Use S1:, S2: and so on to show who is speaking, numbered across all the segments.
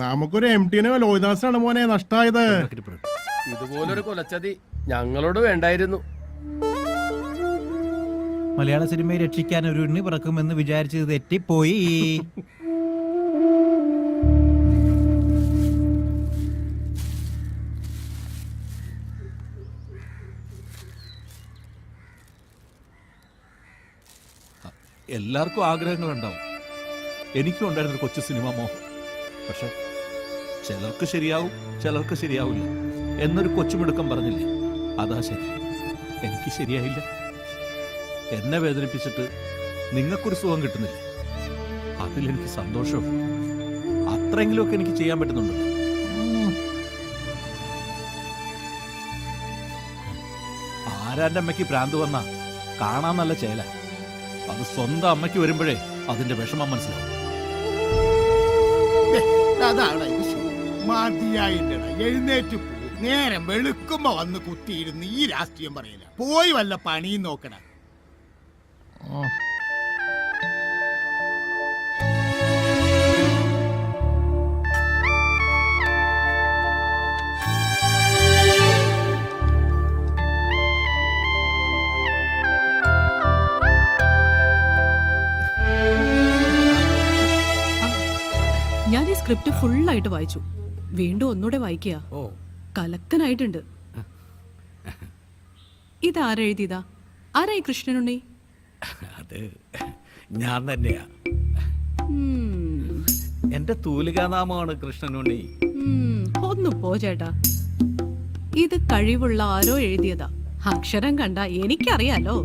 S1: നമുക്കൊരു എം ടിനെ ലോഹിദാസാണ് മോനെ നഷ്ടായത്.
S2: ഇതുപോലൊരു കൊലച്ചതി ഞങ്ങളോട് വേണ്ടായിരുന്നു.
S3: മലയാള സിനിമയെ രക്ഷിക്കാൻ ഒരു ഉണ്ണി പിറക്കുമെന്ന് വിചാരിച്ചത് തെറ്റിപ്പോയി.
S4: എല്ലാവർക്കും ആഗ്രഹങ്ങളുണ്ടാവും. എനിക്കും ഉണ്ടായിരുന്നൊരു കൊച്ചു സിനിമ മോഹം. പക്ഷെ ചിലർക്ക് ശരിയാവും ചിലർക്ക് ശരിയാവില്ല. എന്നൊരു കൊച്ചുമിടുക്കം പറഞ്ഞില്ലേ? അതാ ശരി. എനിക്ക് ശരിയായില്ല. എന്നെ വേദനിപ്പിച്ചിട്ട് നിങ്ങൾക്കൊരു സുഖം കിട്ടുന്നില്ല. അതിലെനിക്ക് സന്തോഷവും അത്രയെങ്കിലുമൊക്കെ എനിക്ക് ചെയ്യാൻ പറ്റുന്നുണ്ട്. ആരാന്റെ അമ്മയ്ക്ക് ഭ്രാന്ത് വന്ന കാണാൻ നല്ല ചേല. അത് സ്വന്തം അമ്മയ്ക്ക് വരുമ്പോഴേ അതിന്റെ വിഷമം മനസ്സിലാവും.
S5: അതാണ്. മതിയായില്ലടാ എഴുന്നേറ്റ് പോ. നേരം വെളുക്കുമ്പോ വന്ന് കുത്തിയിരുന്ന് ഈ രാഷ്ട്രീയം പറയില്ല പോയി വല്ല പണിയും നോക്കണ
S6: ഞാൻ ഈ സ്ക്രിപ്റ്റ് ഫുള്ളായിട്ട് വായിച്ചു. വീണ്ടും ഒന്നുകൂടെ വായിക്കുക
S2: ഓ.
S6: കലക്കനായിട്ടുണ്ട് ഇതാരെഴുതിയതാ ആരായി കൃഷ്ണനുണ്ണി?
S4: അത് ഞാൻ തന്നെയാ. എന്റെ തൂലികാനാമമാണ് കൃഷ്ണനുണ്ണി.
S6: ഒന്ന് പോ ചേട്ടാ. ഇത് കഴിവുള്ള ആരോ എഴുതിയതാ. അക്ഷരം കണ്ട എനിക്കറിയാലോ.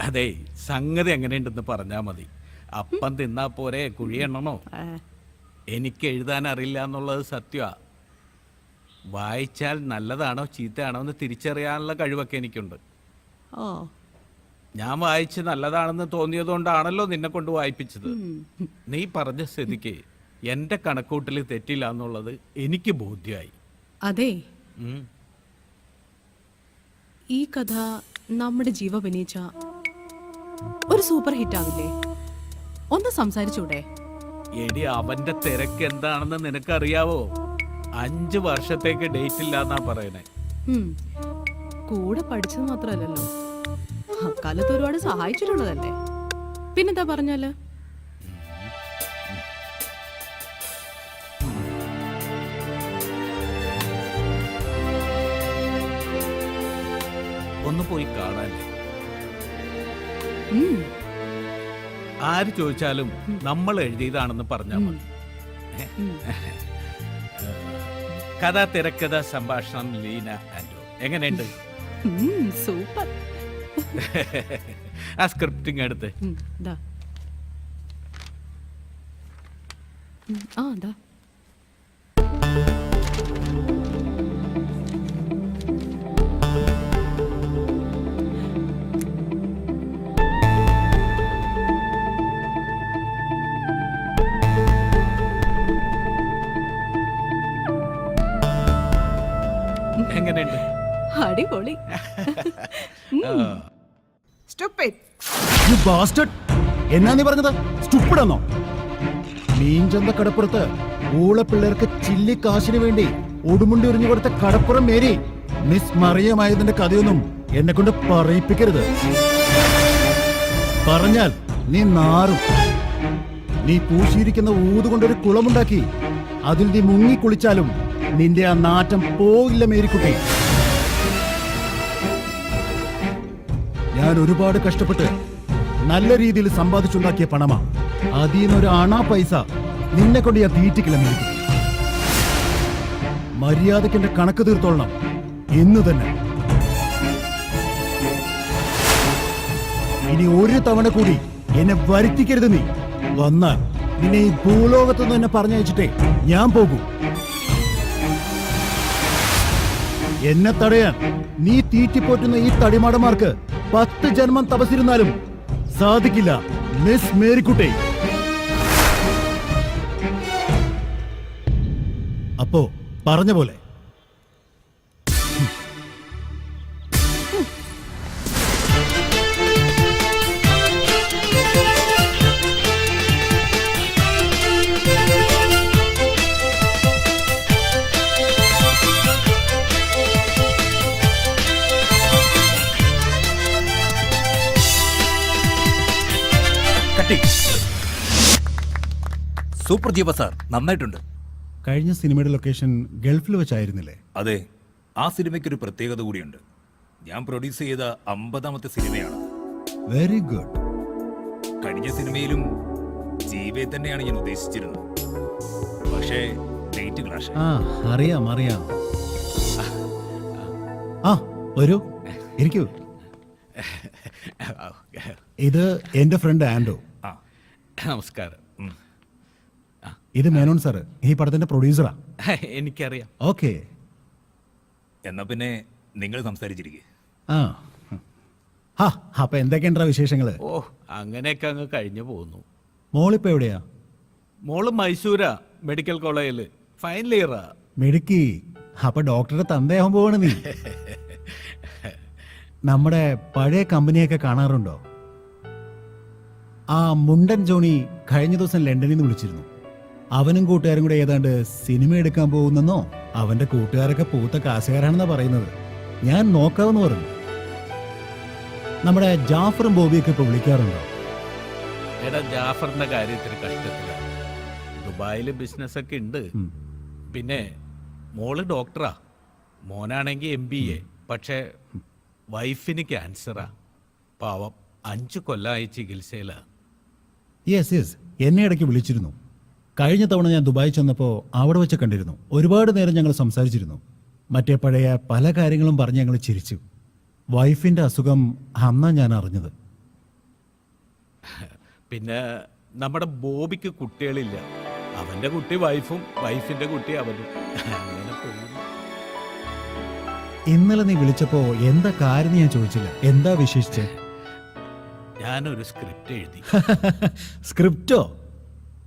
S4: അതെ സംഗതി എങ്ങനെയുണ്ടെന്ന് പറഞ്ഞാ മതി. അപ്പം തിന്നാ പോരെ കുഴിയെണ്ണണോ? എനിക്ക് എഴുതാൻ അറിയില്ല എന്നുള്ളത് സത്യമാണ് വായിച്ചാൽ നല്ലതാണോ ചീത്തയാണോ എന്ന് തിരിച്ചറിയാനുള്ള കഴിവൊക്കെ എനിക്കുണ്ട്.
S6: ഓ.
S4: ഞാൻ വായിച്ച് നല്ലതാണെന്ന് തോന്നിയതുകൊണ്ടാണല്ലോ നിന്നെ കൊണ്ട് വായിപ്പിച്ചത്. നീ പറഞ്ഞ സ്ഥിതിക്ക് എന്റെ കണക്കൂട്ടിൽ തെറ്റില്ല എന്നുള്ളത് എനിക്ക് ബോധ്യമായി
S6: അതെ. ഈ കഥ നമ്മുടെ ജീവ അഭിനയിച്ച ഒരു സൂപ്പർ ഹിറ്റ് ആവില്ലേ ഒന്ന് സംസാരിച്ചൂടെ?
S4: എടി അവന്റെ തിരക്ക് എന്താണെന്ന് നിനക്കറിയാവോ? അഞ്ച് വർഷത്തേക്ക് ഡേറ്റ് ഇല്ലാന്നാ പറയണേ.
S6: കൂടെ പഠിച്ചത് മാത്രല്ലോ അക്കാലത്ത് ഒരുപാട് സഹായിച്ചിട്ടുള്ളതല്ലേ? പിന്നെന്താ പറഞ്ഞാൽ?
S4: ഒന്ന് പോയി
S6: ഉം,
S4: ആര് ചോദിച്ചാലും നമ്മൾ എഴുതിയതാണെന്ന് പറഞ്ഞാൽ മതി. കഥ തിരക്കഥ സംഭാഷണം ലീന ആൻഡോ എങ്ങനെയുണ്ട്?
S6: സൂപ്പർ.
S4: ആ സ്ക്രിപ്റ്റിംഗ് എടുത്ത്.
S6: ആ ദാ.
S4: എങ്ങനെയുണ്ട്?
S6: അടിപൊളി.
S4: ആ.
S5: You bastard! എന്നാ നീ പറഞ്ഞത്? സ്റ്റുപ്പിടെന്നോ മീൻചന്ത കടപ്പുറത്ത് ഊളപ്പിള്ളേർക്ക് ചില്ലി കാശിന് വേണ്ടി ഉടുമുണ്ടി ഉറിഞ്ഞു കൊടുത്ത കടപ്പുറം മേരി മിസ് മറിയമായതിന്റെ കഥയൊന്നും എന്നെ കൊണ്ട് പറയിപ്പിക്കരുത്. പറഞ്ഞാൽ നീ നാറും. നീ പൂശിയിരിക്കുന്ന ഊതുകൊണ്ടൊരു കുളമുണ്ടാക്കി അതിൽ നീ മുങ്ങിക്കുളിച്ചാലും നിന്റെ ആ നാറ്റം പോയില്ല മേരിക്കുട്ടി. ഞാൻ ഒരുപാട് കഷ്ടപ്പെട്ട് നല്ല രീതിയിൽ സമ്പാദിച്ചുണ്ടാക്കിയ പണമാ. അതിൽ നിന്നൊരു അണാ പൈസ നിന്നെ കൊണ്ട് ഞാൻ തീറ്റിക്കില്ല മേരിക്കും മര്യാദയ്ക്ക് എന്റെ കണക്ക് തീർത്തോളണം. ഇന്ന് തന്നെ. ഇനി ഒരു തവണ കൂടി എന്നെ വരുത്തിക്കരുത് നീ. വന്നാൽ നിന്നെ ഈ ഭൂലോകത്തുനിന്ന് എന്നെ പറഞ്ഞയച്ചിട്ടേ ഞാൻ പോകൂ. എന്നെ തടയാൻ നീ തീറ്റിപ്പോറ്റുന്ന ഈ തടിമാടന്മാർക്ക് പത്ത് ജന്മം തപസിരുന്നാലും സാധിക്കില്ല. മിസ് മേരിക്കുട്ടി. അപ്പോ പറഞ്ഞ പോലെ
S7: സൂപ്പർ ജീവ സാർ നന്നായിട്ടുണ്ട്.
S5: കഴിഞ്ഞ സിനിമയുടെ ലൊക്കേഷൻ ഗൾഫിൽ വെച്ചായിരുന്നില്ലേ?
S7: അതെ ആ സിനിമയ്ക്ക് ഒരു പ്രത്യേകത കൂടിയുണ്ട്. ഞാൻ പ്രൊഡ്യൂസ് ചെയ്ത അമ്പതാമത്തെ സിനിമയാണ്.
S5: Very good.
S7: കഴിഞ്ഞ സിനിമയിലും ജീവയെ തന്നെയാണ് ഞാൻ ഉദ്ദേശിച്ചിരുന്നത്. പക്ഷേ ഡേറ്റ് ക്ലാഷ്
S5: ആ അറിയാം അറിയാം. ആ വരൂ. ഇരിക്കൂ. ഇത് എന്റെ ഫ്രണ്ട് ആൻഡോ.
S4: നമസ്കാരം.
S5: ഇത് മേനോൻ സാർ ഈ പടത്തിന്റെ പ്രൊഡ്യൂസറാ.
S4: എനിക്കറിയാം.
S5: ഓക്കെ.
S7: എന്നാ പിന്നെ നിങ്ങൾ സംസാരിച്ചിരിക്കുക
S5: ആ. ഹാ അപ്പൊ എന്തൊക്കെയുണ്ടാ വിശേഷങ്ങൾ?
S4: ഓ അങ്ങനെയൊക്കെ അങ്ങ് കഴിഞ്ഞു പോകുന്നു
S5: മോളിപ്പോ എവിടെയാ?
S4: മോൾ മൈസൂരാ മെഡിക്കൽ കോളേജിൽ. ഫൈനൽ ഇയറാ
S5: മെഡിക്കി അപ്പൊ ഡോക്ടറെ തന്തയാവാൻ പോവാണ് നീ. നമ്മുടെ പഴയ കമ്പനിയൊക്കെ കാണാറുണ്ടോ? ആ മുണ്ടൻ ജോണി കഴിഞ്ഞ ദിവസം ലണ്ടനിൽ നിന്ന് വിളിച്ചിരുന്നു. അവനും കൂട്ടുകാരും കൂടെ ഏതാണ്ട് സിനിമ എടുക്കാൻ പോകുന്നെന്നോ? അവന്റെ കൂട്ടുകാരൊക്കെ പൂത്ത കാശുകാരാണെന്നാ പറയുന്നത്. ഞാൻ നോക്കാമെന്ന് പറഞ്ഞു. നമ്മുടെ ജാഫറും ബോബിയൊക്കെ ഇപ്പൊ വിളിക്കാറുണ്ടോ?
S4: എടാ ജാഫറിന്റെ കാര്യത്തിൽ കഷ്ടത്തില. ദുബായിൽ ബിസിനസ് ഒക്കെ ഉണ്ട്. പിന്നെ മോൾ ഡോക്ടറാ മോനാണെങ്കിൽ എം ബി എ പക്ഷേ വൈഫിന് ക്യാൻസറാ പാവം അഞ്ചു കൊല്ലമായി ചികിത്സയിലാ.
S5: യെസ് യെസ് എന്നെ ഇടയ്ക്ക് വിളിച്ചിരുന്നു. കഴിഞ്ഞ തവണ ഞാൻ ദുബായി ചെന്നപ്പോൾ അവിടെ വെച്ച് കണ്ടിരുന്നു. ഒരുപാട് നേരം ഞങ്ങൾ സംസാരിച്ചിരുന്നു. മറ്റേ പഴയ പല കാര്യങ്ങളും പറഞ്ഞ് ഞങ്ങൾ ചിരിച്ചു. വൈഫിന്റെ അസുഖം അന്നാ ഞാൻ അറിഞ്ഞത്.
S4: പിന്നെ നമ്മുടെ ബോബിക്ക് കുട്ടികളില്ല. അവന്റെ കുട്ടി വൈഫും വൈഫിന്റെ കുട്ടി അവനും.
S5: ഇന്നലെ നീ വിളിച്ചപ്പോ എന്താ കാര്യം ഞാൻ ചോദിച്ചില്ല. എന്താ വിശേഷിച്ച്?
S4: ഞാനൊരു സ്ക്രിപ്റ്റ് എഴുതി.
S5: സ്ക്രിപ്റ്റോ?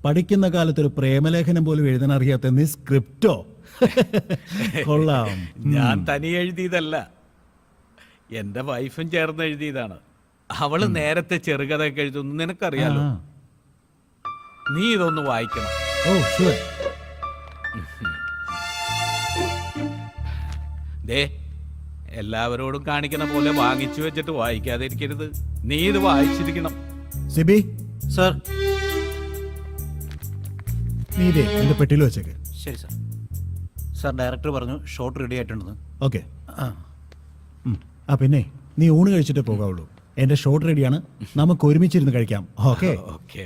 S5: പഠിക്കുന്ന കാലത്ത് ഒരു പ്രേമലേഖനം പോലും എഴുതാൻ അറിയാത്ത നീ സ്ക്രിപ്റ്റോ കൊള്ളാം.
S4: ഞാൻ തനി എഴുതിയതല്ല. എന്റെ വൈഫും ചേർന്ന് എഴുതിയതാണ്. അവൾ നേരത്തെ ചെറുകഥയൊക്കെ എഴുതുന്നു. നിനക്കറിയാലോ? നീ ഇതൊന്ന് വായിക്കണം.
S5: ഓ ഷുവർ
S4: ദേ എല്ലാവരോടും കാണിക്കുന്ന പോലെ വാങ്ങിച്ചു വെച്ചിട്ട് വായിക്കാതിരിക്കരുത്. നീ ഇത് വായിച്ചിരിക്കണം.
S5: സിബി?
S3: സാർ
S5: നീ ഇതേ എന്റെ പെട്ടിയിൽ വെച്ചേക്ക്.
S3: ശരി സാർ. സാർ ഡയറക്ടർ പറഞ്ഞു ഷോട്ട് റെഡി ആയിട്ടുണ്ടെന്ന്.
S5: ഓക്കെ. ആ. പിന്നെ നീ ഊണ് കഴിച്ചിട്ടേ പോകാവുള്ളൂ. എന്റെ ഷോട്ട് റെഡിയാണ് നമുക്ക് ഒരുമിച്ചിരുന്ന് കഴിക്കാം. ഓക്കെ.
S4: ഓക്കെ.